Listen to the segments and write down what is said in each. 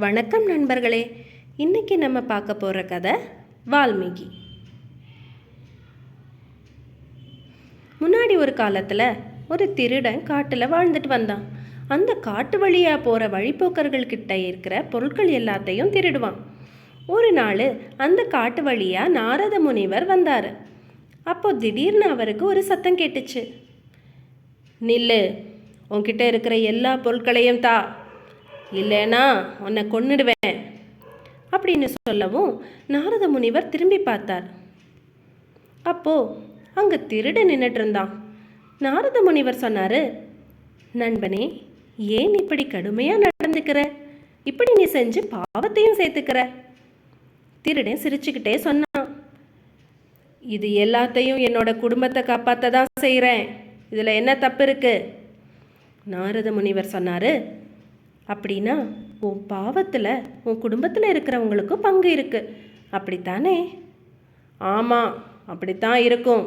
வணக்கம் நண்பர்களே இன்னைக்கு நம்ம பார்க்க போகிற கதை வால்மீகி. முன்னாடி ஒரு காலத்தில் ஒரு திருடன் காட்டில் வாழ்ந்துட்டு வந்தான். அந்த காட்டு வழியாக போகிற வழிபோக்கர்கள்கிட்ட இருக்கிற பொருட்கள் எல்லாத்தையும் திருடுவான். ஒரு நாள் அந்த காட்டு வழியாக நாரத முனிவர் வந்தார். அப்போ திடீர்னு அவருக்கு ஒரு சத்தம் கேட்டுச்சு. நில்லு உன்கிட்ட இருக்கிற எல்லா பொருட்களையும் தா. இல்லைனா உன்னை கொன்னுடுவேன் அப்படின்னு சொல்லவும் நாரத முனிவர் திரும்பி பார்த்தார். அப்போ அங்கே திருடு நின்றுட்டு இருந்தான் நாரத முனிவர் சொன்னார் நண்பனே ஏன் இப்படி கடுமையாக நடந்துக்கிற? இப்படி நீ செஞ்சு பாவத்தையும் சேர்த்துக்கிற. திருடன் சிரிச்சுக்கிட்டே சொன்னான் இது எல்லாத்தையும் என்னோட குடும்பத்தை காப்பாற்ற தான் செய்கிறேன் இதில் என்ன தப்பு இருக்கு? நாரத முனிவர் சொன்னார் அப்படின்னா உன் பாவத்தில் உன் குடும்பத்தில் இருக்கிறவங்களுக்கும் பங்கு இருக்குது அப்படித்தானே? ஆமாம் அப்படித்தான் இருக்கும்.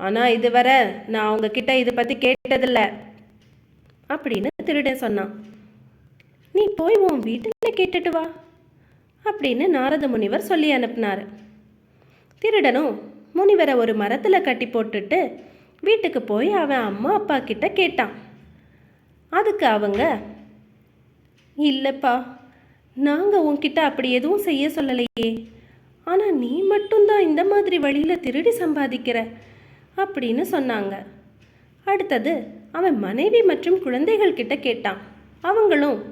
ஆனால் இதுவரை நான் அவங்கக்கிட்ட இதை பற்றி கேட்டதில்ல. அப்படின்னு திருடன் சொன்னான். நீ போய் உன் வீட்டில் கேட்டுட்டு வா அப்படின்னு நாரத முனிவர் சொல்லி அனுப்புனார். திருடனும் முனிவரை ஒரு மரத்தில் கட்டி போட்டுட்டு வீட்டுக்கு போய் அவன் அம்மா அப்பா கிட்ட கேட்டான். அதுக்கு அவங்க இல்லைப்பா. நாங்கள் உன்கிட்ட அப்படி எதுவும் செய்ய சொல்லலையே. ஆனால் நீ மட்டும்தான் இந்த மாதிரி வழியில் திருடி சம்பாதிக்கிற. அப்படின்னு சொன்னாங்க. அடுத்தது அவன் மனைவி மற்றும் குழந்தைகள் கிட்ட கேட்டான். அவங்களும்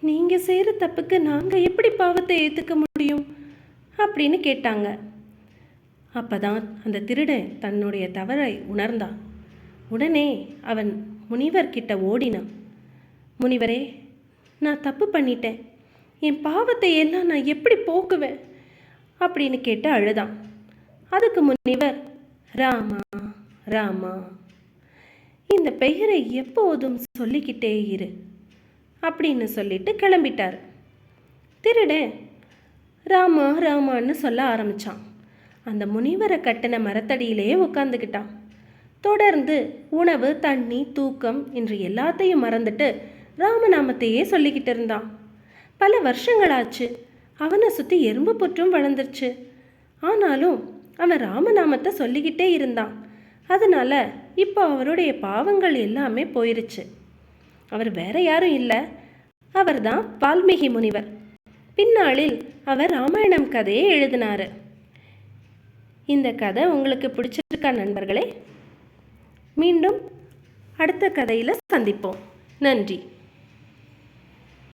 நீங்கள் செய்கிற தப்புக்கு நாங்கள் எப்படி பாவத்தை ஏற்றுக்க முடியும்? அப்படின்னு கேட்டாங்க. அப்பதான் அந்த திருடன் தன்னுடைய தவறை உணர்ந்தான். உடனே அவன் முனிவர் கிட்ட ஓடினான். முனிவரே நான் தப்பு பண்ணிட்டேன். என் பாவத்தை எல்லாம் நான் எப்படி போக்குவேன்? அப்படின்னு கேட்டு அழுதான். அதுக்கு முனிவர் ராமா ராமா இந்த பெயரை எப்போதும் சொல்லிக்கிட்டே இரு அப்படின்னு சொல்லிட்டு கிளம்பிட்டார். திருடன் ராமா ராமான்னு சொல்ல ஆரம்பிச்சான். அந்த முனிவரை கட்டின மரத்தடியிலேயே உட்காந்துக்கிட்டான் தொடர்ந்து உணவு தண்ணி தூக்கம் என்று எல்லாத்தையும் மறந்துட்டு ராமநாமத்தையே சொல்லிக்கிட்டு இருந்தான். பல வருஷங்களாச்சு. அவனை சுற்றி எறும்பு புற்றும் வளர்ந்துருச்சு. ஆனாலும் அவன் ராமநாமத்தை சொல்லிக்கிட்டே இருந்தான். அதனால் இப்போ அவருடைய பாவங்கள் எல்லாமே போயிருச்சு. அவர் வேற யாரும் இல்லை. அவர் தான் வால்மீகி முனிவர். பின்னாளில் அவர் ராமாயணம் கதையை எழுதினாரு. இந்த கதை உங்களுக்கு பிடிச்சிருக்கா நண்பர்களே? மீண்டும் அடுத்த கதையில் சந்திப்போம். நன்றி.